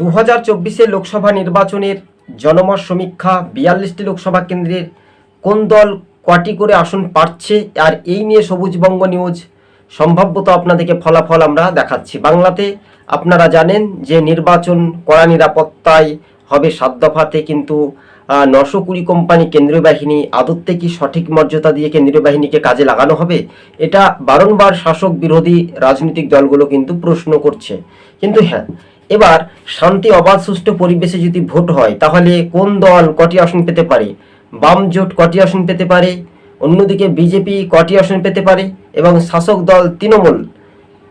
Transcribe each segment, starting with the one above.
দু হাজার চব্বিশের লোকসভা নির্বাচনের জনমত সমীক্ষা বিয়াল্লিশটি লোকসভা কেন্দ্রের কোন দল কটি করে আসন পাচ্ছে আর এই নিয়ে সবুজবঙ্গ নিউজ সম্ভাব্যত আপনাদেরকে ফলাফল আমরা দেখাচ্ছি। বাংলাতে আপনারা জানেন যে নির্বাচন কড়া নিরাপত্তায় হবে সাত দফাতে, কিন্তু নশো কুড়ি কোম্পানি কেন্দ্রীয় বাহিনী আদত্তে কি সঠিক মর্যাদা দিয়ে কেন্দ্রীয় বাহিনীকে কাজে লাগানো হবে? এটা বারংবার শাসক বিরোধী রাজনৈতিক দলগুলো কিন্তু প্রশ্ন করছে। কিন্তু হ্যাঁ এবার শান্তি অবাধ সুষ্ঠু পরিবেশে যদি ভোট হয়, তাহলে কোন দল কটি আসন পেতে পারে? বাম জোট কটি আসন পেতে পারে? অন্যদিকে বিজেপি কটি আসন পেতে পারে? এবং শাসক দল তৃণমূল?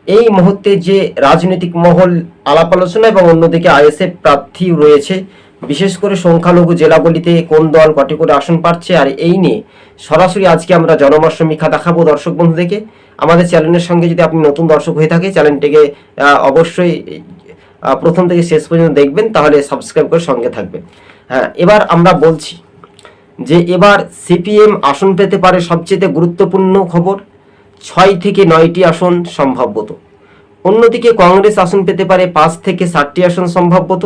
এই মুহূর্তে যে রাজনৈতিক মহল আলাপ আলোচনা এবং অন্যদিকে আইএসএফ প্রার্থী রয়েছে, বিশেষ করে সংখ্যালঘু জেলাগুলিতে কোন দল কটি করে আসন পাচ্ছে আর এই নিয়ে সরাসরি আজকে আমরা জনমত সমীক্ষা দেখাবো দর্শক বন্ধুদেরকে। আমাদের চ্যানেলের সঙ্গে যদি আপনি নতুন দর্শক হয়ে থাকে, চ্যানেলটিকে অবশ্যই প্রথম থেকে শেষ পর্যন্ত দেখবেন, তাহলে সাবস্ক্রাইব করে সঙ্গে থাকবেন। হ্যাঁ এবার আমরা বলছি যে এবার সিপিএম আসন পেতে পারে সবচেয়ে গুরুত্বপূর্ণ খবর, ছয় থেকে নয়টি আসন সম্ভাব্যত অন্যদিকে কংগ্রেস আসন পেতে পারে পাঁচ থেকে ষাটটি আসন সম্ভাব্যত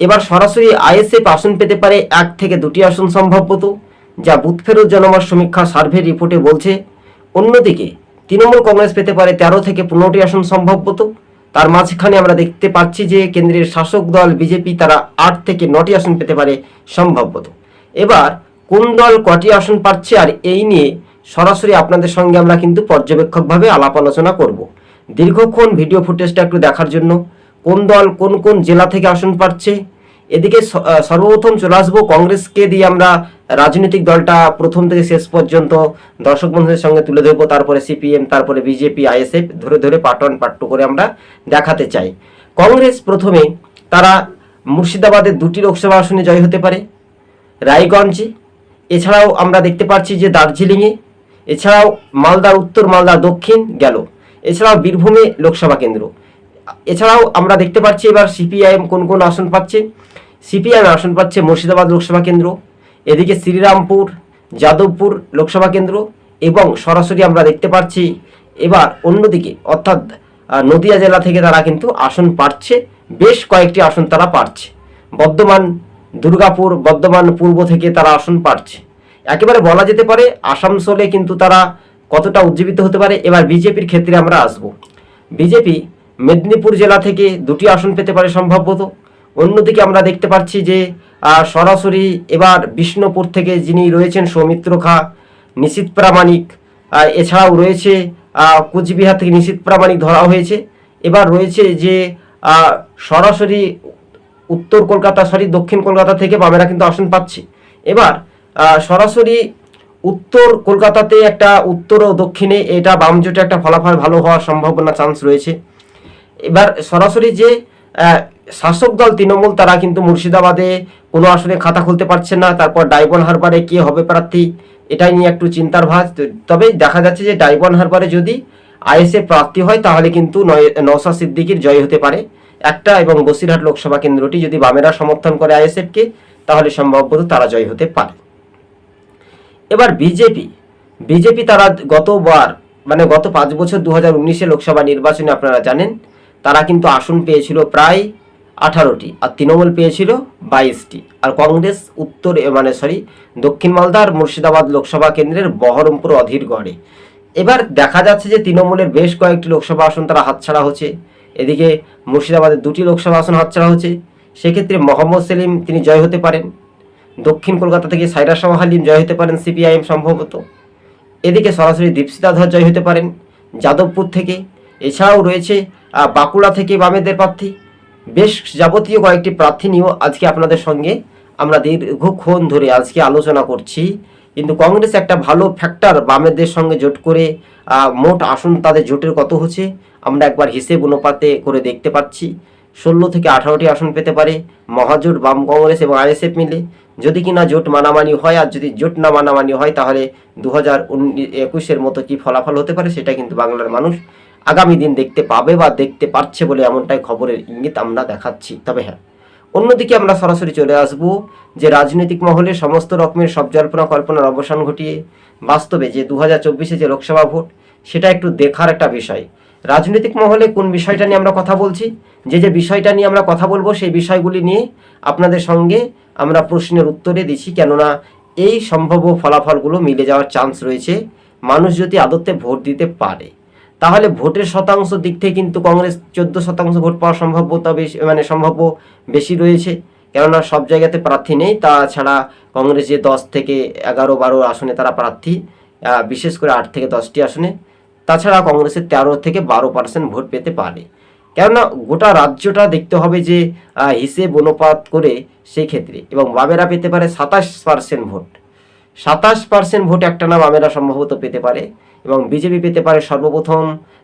এবার সরাসরি আইএসএফ আসন পেতে পারে এক থেকে দুটি আসন সম্ভাব্যত যা বুথ ফেরত জনমত সমীক্ষা সার্ভে রিপোর্টে বলছে। অন্যদিকে তৃণমূল কংগ্রেস পেতে পারে তেরো থেকে পনেরোটি আসন সম্ভাব্যত তার মাঝখানে আমরা দেখতে পাচ্ছি যে কেন্দ্রের শাসক দল বিজেপি তারা আট থেকে নটি আসন পেতে পারে সম্ভাব্যত। এবার কোন দল কটি আসন পাচ্ছে আর এই নিয়ে সরাসরি আপনাদের সঙ্গে আমরা কিন্তু পর্যবেক্ষকভাবে আলাপ আলোচনা করব। দীর্ঘক্ষণ ভিডিও ফুটেজটা একটু দেখার জন্য কোন দল কোন কোন জেলা থেকে আসন পাচ্ছে এদিকে সর্বপ্রথম চলে আসব কংগ্রেসকে দিয়ে আমরা রাজনৈতিক দলটা প্রথম থেকে শেষ পর্যন্ত দর্শক বন্ধুদের সঙ্গে তুলে ধরবো, তারপরে সিপিএম, তারপরে বিজেপি, আইএসএফ, ধরে ধরে পার্ট ওয়ান পার্ট টু করে আমরা দেখাতে চাই। কংগ্রেস প্রথমে তারা মুর্শিদাবাদের দুটি লোকসভা আসনে জয় হতে পারে, রায়গঞ্জে। এছাড়াও আমরা দেখতে পাচ্ছি যে দার্জিলিংয়ে, এছাড়াও মালদার উত্তর মালদা দক্ষিণ গেল। এছাড়াও বীরভূমে লোকসভা কেন্দ্র। এছাড়াও আমরা দেখতে পাচ্ছি এবার সিপিআইএম কোন কোন আসন পাচ্ছে। সিপিআইএম আসন পাচ্ছে মুর্শিদাবাদ লোকসভা কেন্দ্র, এদিকে শ্রীরামপুর, যাদবপুর লোকসভা কেন্দ্র এবং সরাসরি আমরা দেখতে পাচ্ছি এবার অন্যদিকে অর্থাৎ নদিয়া জেলা থেকে তারা কিন্তু আসন পাচ্ছে, বেশ কয়েকটি আসন তারা পাচ্ছে। বর্ধমান, দুর্গাপুর, বর্ধমান পূর্ব থেকে তারা আসন পাচ্ছে। একেবারে বলা যেতে পারে আসানসোলে কিন্তু তারা কতটা উজ্জীবিত হতে পারে, এবার বিজেপির ক্ষেত্রে আমরা আসব। বিজেপি মেদিনীপুর জেলা থেকে দুটি আসন পেতে পারে সম্ভবত অন্যদিকে আমরা দেখতে পাচ্ছি যে সরাসরি এবার বিষ্ণুপুর থেকে যিনি রয়েছেন সৌমিত্র খা, নিশীত প্রামাণিক এছাড়াও রয়েছে কুচবিহার থেকে নিশীত প্রামাণিক ধরা হয়েছে। এবার রয়েছে যে সরাসরি উত্তর কলকাতা, সরি, দক্ষিণ কলকাতা থেকে বামেরা কিন্তু আসন পাচ্ছে। এবার সরাসরি উত্তর কলকাতাতে একটা উত্তর ও দক্ষিণে এটা বাম জোটে একটা ফলাফল ভালো হওয়ার সম্ভাবনা চান্স রয়েছে। এবার সরাসরি যে শাসক দল তৃণমূল, তারা কিন্তু মুর্শিদাবাদে কোনো আসনে খাতা খুলতে পারছে না, তারপর ডাইবন হারবারে কে হবে প্রার্থী, এটাই নিয়ে একটু চিন্তার ভাজ। তবে দেখা যাচ্ছে যে ডাইবন হারবারে যদি আইএসএ প্রার্থী হয়, তাহলে কিন্তু নওশাদ সিদ্দিকির জয় হতে পারে। একটা এবং বসিরহাট লোকসভা কেন্দ্রটি যদি বামেরা সমর্থন করে আইএসএফকে তাহলে সম্ভবত তারা জয় হতে পারে। এবার বিজেপি বিজেপি তারা গতবার মানে গত পাঁচ বছর দু হাজার লোকসভা নির্বাচনে আপনারা জানেন তারা কিন্তু আসন পেয়েছিল প্রায় আঠারোটি আর তৃণমূল পেয়েছিল বাইশটি। আর কংগ্রেস উত্তর মানে সরি, দক্ষিণ মালদা আর মুর্শিদাবাদ লোকসভা কেন্দ্রের বহরমপুর অধীর গড়ে। এবার দেখা যাচ্ছে যে তৃণমূলের বেশ কয়েকটি লোকসভা আসন তারা হাতছাড়া হচ্ছে। এদিকে মুর্শিদাবাদের দুটি লোকসভা আসন হাতছাড়া হচ্ছে। সেক্ষেত্রে মোহাম্মদ সেলিম তিনি জয় হতে পারেন। দক্ষিণ কলকাতা থেকে সাইরা শাহ হালিম জয় হতে পারেন সিপিআইএম সম্ভবত। এদিকে সরাসরি দীপশিতা ধর জয় হতে পারেন যাদবপুর থেকে। এছাড়াও রয়েছে বাঁকুড়া থেকে বামেদের প্রার্থী। বেশ যাবতীয় কয়েকটি প্রার্থী নিয়েও আজকে আপনাদের সঙ্গে আমরা দীর্ঘক্ষণ ধরে আজকে আলোচনা করছি। কিন্তু কংগ্রেস একটা ভালো ফ্যাক্টর বামেদের সঙ্গে জোট করে মোট আসন তাদের জোটের কত হচ্ছে, আমরা একবার হিসেব অনুপাতে করে দেখতে পাচ্ছি। ষোলো থেকে আঠারোটি আসন পেতে পারে মহাজোট, বাম কংগ্রেস এবং আইএসএফ মিলে। যদি কিনা জোট মানামানি হয় আর যদি জোট না মানামানি হয়, তাহলে দু হাজার একুশের মতো কি ফলাফল হতে পারে, সেটা কিন্তু বাংলার মানুষ আগামী দিন দেখতে পাবে বা দেখতে পারছে বলে এমনটাই খবরের ইঙ্গিত আমরা দেখাচ্ছি। তবে হ্যাঁ অন্যদিকে আমরা সরাসরি চলে আসব যে রাজনৈতিক মহলে সমস্ত রকমের সব জল্পনা কল্পনার অবসান ঘটিয়ে, বাস্তবে যে দু হাজার যে লোকসভা ভোট, সেটা একটু দেখার একটা বিষয়। রাজনৈতিক মহলে কোন বিষয়টা নিয়ে আমরা কথা বলছি? যে যে বিষয়টা নিয়ে আমরা কথা বলব, সেই বিষয়গুলি নিয়ে আপনাদের সঙ্গে আমরা প্রশ্নের উত্তরে দিচ্ছি। কেননা এই সম্ভাব্য ফলাফলগুলো মিলে যাওয়ার চান্স রয়েছে। মানুষ যদি আদতে ভোট দিতে পারে তাহলে ভোটের শতাংশ দিক থেকে কিন্তু কংগ্রেস চোদ্দ শতাংশ ভোট পাওয়ার সম্ভাব্যতা বেশি মানে সম্ভাব্য বেশি রয়েছে। কেননা সব জায়গাতে প্রার্থী নেই তাছাড়া কংগ্রেস যে দশ থেকে এগারো, বারো আসনে তারা প্রার্থী বিশেষ করে আট থেকে দশটি আসনে। তাছাড়া কংগ্রেসের তেরো থেকে বারো পার্সেন্ট ভোট পেতে পারে। কেননা গোটা রাজ্যটা দেখতে হবে যে হিসেব অনুপাত করে সেই ক্ষেত্রে এবং বামেরা পেতে পারে সাতাশ পার্সেন্ট ভোট। সাতাশ পার্সেন্ট ভোট একটা নাম বামেরা সম্ভবত পেতে পারে। এবং বিজেপি পেতে পারে সর্বপ্রথম,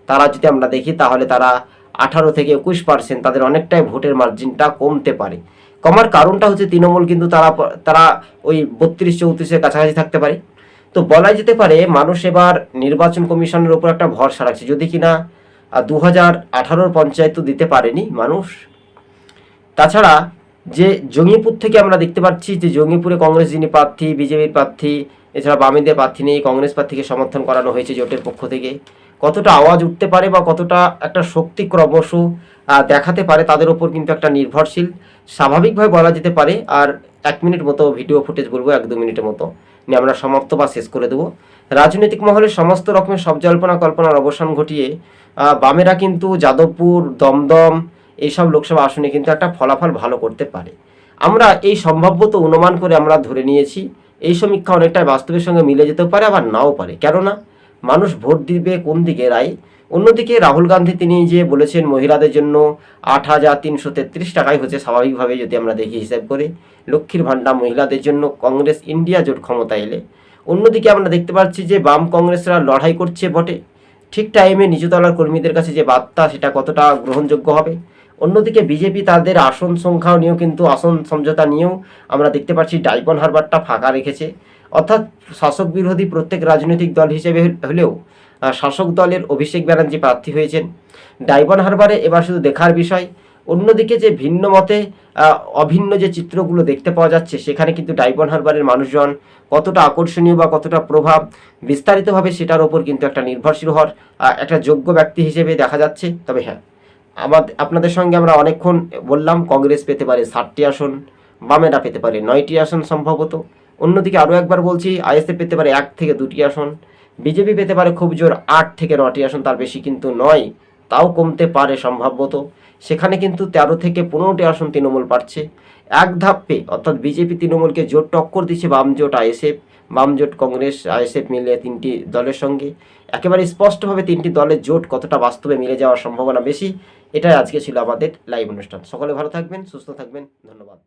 তারা যদি আমরা দেখি তাহলে তারা আঠারো থেকে একুশ পার্সেন্ট তাদের অনেকটাই ভোটের মার্জিনটা কমতে পারে। কমার কারণটা হচ্ছে তৃণমূল কিন্তু তারা তারা ওই বত্রিশ, চৌত্রিশের কাছাকাছি থাকতে পারে। তো বলাই যেতে পারে মানুষ এবার নির্বাচন কমিশনের উপর একটা ভরসা রাখছে। যদি কিনা দু হাজার আঠারোর পঞ্চায়েত তো দিতে পারেনি মানুষ। তাছাড়া যে জঙ্গিপুর থেকে আমরা দেখতে পাচ্ছি যে জঙ্গিপুরে কংগ্রেস যিনি প্রার্থী, বিজেপির প্রার্থী এছাড়া বামীদের প্রার্থী নিয়ে কংগ্রেস প্রার্থীকে সমর্থন করানো হয়েছে জোটের পক্ষ থেকে। কতটা আওয়াজ উঠতে পারে বা কতটা একটা শক্তি ক্রমশ দেখাতে পারে তাদের ওপর কিন্তু একটা নির্ভরশীল, স্বাভাবিকভাবে বলা যেতে পারে। আর এক মিনিট মতো ভিডিও ফুটেজ বলব, এক দু মিনিটের মতো। নিয়ে আমরা সমাপ্ত বা শেষ করে দেবো। রাজনৈতিক মহলে সমস্ত রকমের সব জল্পনা কল্পনার অবসান ঘটিয়ে বামেরা কিন্তু যাদবপুর, দমদম এইসব লোকসভা আসনে কিন্তু একটা ফলাফল ভালো করতে পারে। আমরা এই সম্ভাব্যত অনুমান করে আমরা ধরে নিয়েছি। এই সমীক্ষা অনেকটা বাস্তবের সঙ্গে মিলে যেতে পারে, আবার নাও পারে। কেননা মানুষ ভোট দিবে কোন দিকে রায়? অন্যদিকে রাহুল গান্ধী তিনি যে বলেছেন মহিলাদের জন্য আট হাজার তিনশো তেত্রিশ টাকাই হচ্ছে স্বাভাবিকভাবে যদি আমরা দেখি হিসাব করে। লক্ষ্মীর ভাণ্ডার মহিলাদের জন্য কংগ্রেস ইন্ডিয়া জোট ক্ষমতা এলে। অন্যদিকে আমরা দেখতে পাচ্ছি যে বাম কংগ্রেসরা লড়াই করছে বটে ঠিক টাইমে নিচুতলার কর্মীদের কাছে যে বার্তা, সেটা কতটা গ্রহণযোগ্য হবে? অন্যদিকে বিজেপি তাদের আসন সংখ্যা নিয়েও কিন্তু আসন সমঝোতা নিয়েও আমরা দেখতে পাচ্ছি ডাইপন হারবারটা ফাঁকা রেখেছে। অর্থাৎ শাসক বিরোধী প্রত্যেক রাজনৈতিক দল হিসেবে হলেও শাসক দলের অভিষেক ব্যানার্জি প্রার্থী হয়েছেন। ডাইবন হারবারে এবার শুধু দেখার বিষয়, অন্যদিকে যে ভিন্ন মতে অভিন্ন যে চিত্রগুলো দেখতে পাওয়া যাচ্ছে, সেখানে কিন্তু ডাইবন হারবারের মানুষজন কতটা আকর্ষণীয় বা কতটা প্রভাব বিস্তারিতভাবে সেটার ওপর কিন্তু একটা নির্ভরশীল হওয়ার একটা যোগ্য ব্যক্তি হিসেবে দেখা যাচ্ছে। তবে হ্যাঁ আমাদের আপনাদের সঙ্গে আমরা অনেকক্ষণ বললাম, কংগ্রেস পেতে পারে ষাটটি আসন, বামেরা পেতে পারে নয়টি আসন সম্ভবত। অন্যদিকে আরও একবার বলছি, আইএসএফ পেতে পারে এক থেকে দুটি আসন, বিজেপি পেতে পারে খুব জোর আট থেকে নটি আসন, তার বেশি কিন্তু নয়, তাও কমতে পারে সম্ভাব্যত। সেখানে কিন্তু তেরো থেকে পনেরোটি আসন তৃণমূল পাচ্ছে। এক ধাপে, অর্থাৎ বিজেপি তৃণমূলকে জোট টক্কর দিচ্ছে বাম জোট আইএসএফ। বাম জোট কংগ্রেস, আইএসএফ মিলে তিনটি দলের সঙ্গে। একেবারে স্পষ্টভাবে তিনটি দলের জোট কতটা বাস্তবে মিলে যাওয়ার সম্ভাবনা বেশি, এটাই আজকে ছিল আমাদের লাইভ অনুষ্ঠান। সকলে ভালো থাকবেন, সুস্থ থাকবেন, ধন্যবাদ।